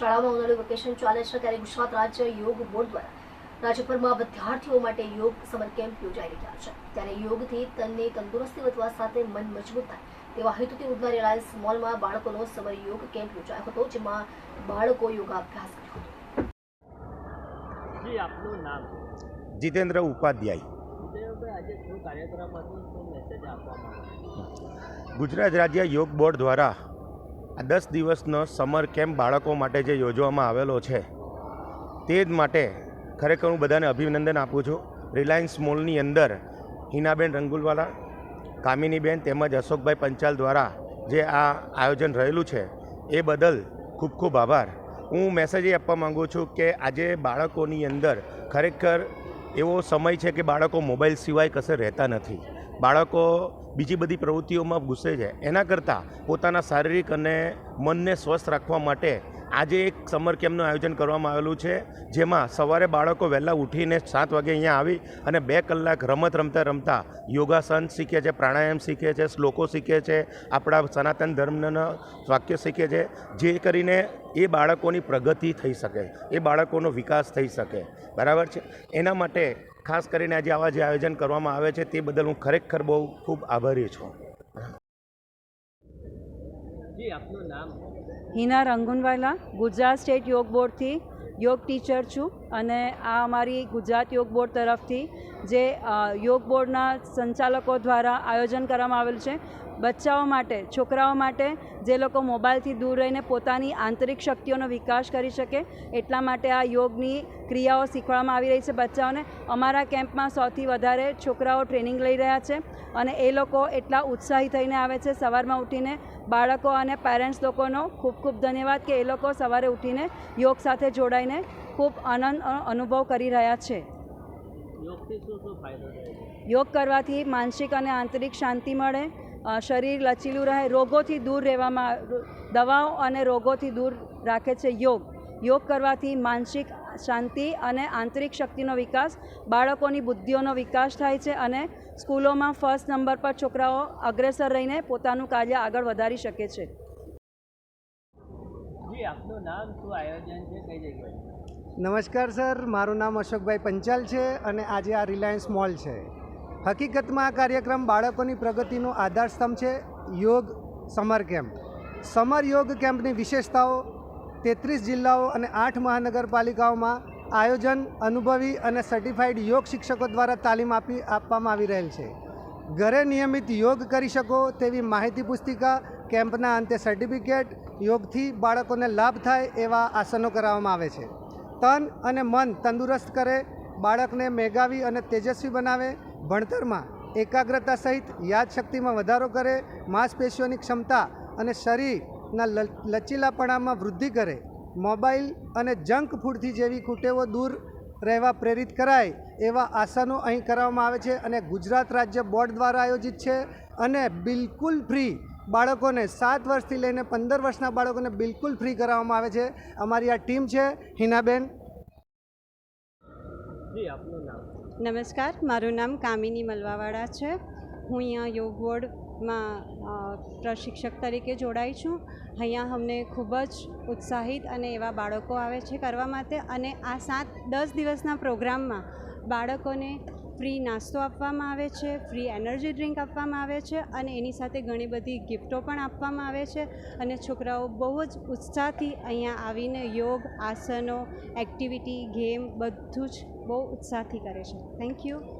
શાળામાં ઉનાળુ વેકેશન ચાલે છે ત્યારે ગુજરાત રાજ્ય યોગ બોર્ડ દ્વારા રાજ્યભરમાં વિદ્યાર્થીઓ માટે યોગ સમર કેમ્પ યોજાઈ રહ્યા છે. ત્યારે યોગથી તનની તંદુરસ્તી વધવા સાથે મન મજબૂત થાય તેવા હેતુથી ઉદના રિલાયન્સ મોલમાં બાળકોનો સમર યોગ કેમ્પ યોજાયો હતો જેમાં બાળકો યોગાભ્યાસ કર્યો હતો. આપનું નામ? જીતેન્દ્ર ઉપાધ્યાય. ગુજરાત રાજ્ય યોગ બોર્ડ દ્વારા આ દસ દિવસનો સમર કેમ્પ બાળકો માટે જે યોજવામાં આવેલો છે, તે જ માટે ખરેખર હું બધાને અભિનંદન આપું છું. રિલાયન્સ મોલની અંદર હિનાબેન રંગુલવાલા, કામિનીબેન તેમજ અશોકભાઈ પંચાલ દ્વારા જે આ આયોજન રહેલું છે, એ બદલ ખૂબ ખૂબ આભાર. હું મેસેજ એ આપવા માગું છું કે આજે બાળકોની અંદર ખરેખર એવો સમય છે કે બાળકો મોબાઈલ સિવાય કશે રહેતા નથી. બાળકો બીજી બધી પ્રવૃત્તિઓમાં ઘૂસે છે. એના કરતાં પોતાના શારીરિક અને મનને સ્વસ્થ રાખવા માટે આજે એક સમર કેમ્પનું આયોજન કરવામાં આવેલું છે, જેમાં સવારે બાળકો વહેલા ઉઠીને સાત વાગે અહીંયા આવી અને બે કલાક રમત રમતા રમતા યોગાસન શીખે છે, પ્રાણાયામ શીખે છે, શ્લોકો શીખે છે, આપણા સનાતન ધર્મના વાક્ય શીખે છે, જે કરીને એ બાળકોની પ્રગતિ થઈ શકે, એ બાળકોનો વિકાસ થઈ શકે. બરાબર છે? એના માટે ખાસ કરીને આજે આવા જે આયોજન કરવામાં આવે છે તે બદલ હું ખરેખર બહુ ખૂબ આભારી છું. જી આપનું નામ? હિના રંગુનવાલા ગુજરાત સ્ટેટ યોગ બોર્ડથી યોગ ટીચર છું અને આ અમારી ગુજરાત યોગ બોર્ડ તરફથી જે યોગ બોર્ડના સંચાલકો દ્વારા આયોજન કરવામાં આવેલું છે બચ્ચાઓ માટે છોકરાઓ માટે જે લોકો મોબાઈલથી દૂર રહીને પોતાની આંતરિક શક્તિઓનો વિકાસ કરી શકે એટલા માટે આ યોગની ક્રિયાઓ શીખવાડવામાં આવી રહી છે બચ્ચાઓને. અમારા કેમ્પમાં સૌથી વધારે છોકરાઓ ટ્રેનિંગ લઈ રહ્યા છે અને એ લોકો એટલા ઉત્સાહી થઈને આવે છે. સવારમાં ઉઠીને બાળકો અને પેરેન્ટ્સ લોકોનો ખૂબ ખૂબ ધન્યવાદ કે એ લોકો સવારે ઉઠીને યોગ સાથે જોડાઈને ખૂબ આનંદ અનુભવ કરી રહ્યા છે. યોગ કરવાથી માનસિક અને આંતરિક શાંતિ મળે શરીર લચીલું રહે રોગોથી દૂર રહેવામાં દવાઓ અને રોગોથી દૂર રાખે છે યોગ. યોગ કરવાથી માનસિક શાંતિ અને આંતરિક શક્તિનો વિકાસ બાળકોની બુદ્ધિઓનો વિકાસ થાય છે અને સ્કૂલોમાં ફર્સ્ટ નંબર પર છોકરાઓ અગ્રેસર રહીને પોતાનું કાર્ય આગળ વધારી શકે છે. જી આપનું નામ શું? આયોજન છે? કઈ જગ્યાએ? નમસ્કાર સર મારું નામ અશોકભાઈ પંચાલ છે અને આજે આ રિલાયન્સ મોલ છે. હકીકતમાં આ કાર્યક્રમ બાળકોની પ્રગતિનો આધારસ્તંભ છે યોગ સમર કેમ્પ. સમર યોગ કેમ્પની વિશેષતાઓ તેત્રીસ જિલ્લાઓ અને આઠ મહાનગરપાલિકાઓમાં આયોજન, અનુભવી અને સર્ટિફાઈડ યોગ શિક્ષકો દ્વારા તાલીમ આપી આપવામાં આવી રહેલ છે. ઘરે નિયમિત યોગ કરી શકો તેવી માહિતી પુસ્તિકા, કેમ્પના અંતે સર્ટિફિકેટ યોગથી બાળકોને લાભ થાય એવા આસનો કરાવવામાં આવે છે. તન અને મન તંદુરસ્ત કરે, બાળકને મેગાવી અને તેજસ્વી બનાવે, ભણતરમાં એકાગ્રતા સહિત યાદશક્તિમાં વધારો કરે, માંસપેશીઓની ક્ષમતા અને શરીરના લ- લચીલાપણામાં વૃદ્ધિ કરે. મોબાઈલ અને જંક ફૂડથી જેવી કુટેવો દૂર રહેવા પ્રેરિત કરાય એવા આસનો અહીં કરવામાં આવે છે અને ગુજરાત રાજ્ય બોર્ડ દ્વારા આયોજિત છે અને બિલકુલ ફ્રી બાળકોને સાત વર્ષથી લઈને પંદર વર્ષના બાળકોને બિલકુલ ફ્રી કરાવવામાં આવે છે. અમારી આ ટીમ છે હિનાબેન. જી આપનું નામ? નમસ્કાર મારું નામ કામિની મલવાવાળા છે. હું અહીંયા યોગ બોર્ડમાં પ્રશિક્ષક તરીકે જોડાઈ છું. અહીંયા અમને ખૂબ જ ઉત્સાહિત અને એવા બાળકો આવે છે કરવા માટે અને આ સાત, દસ દિવસના પ્રોગ્રામમાં બાળકોને ફ્રી નાસ્તો આપવામાં આવે છે, ફ્રી એનર્જી ડ્રિંક આપવામાં આવે છે અને એની સાથે ઘણી બધી ગિફ્ટો પણ આપવામાં આવે છે અને છોકરાઓ બહુ જ ઉત્સાહથી અહીંયા આવીને યોગ, આસનો, એક્ટિવિટી, ગેમ બધું જ બહુ ઉત્સાહથી કરે છે. Thank you.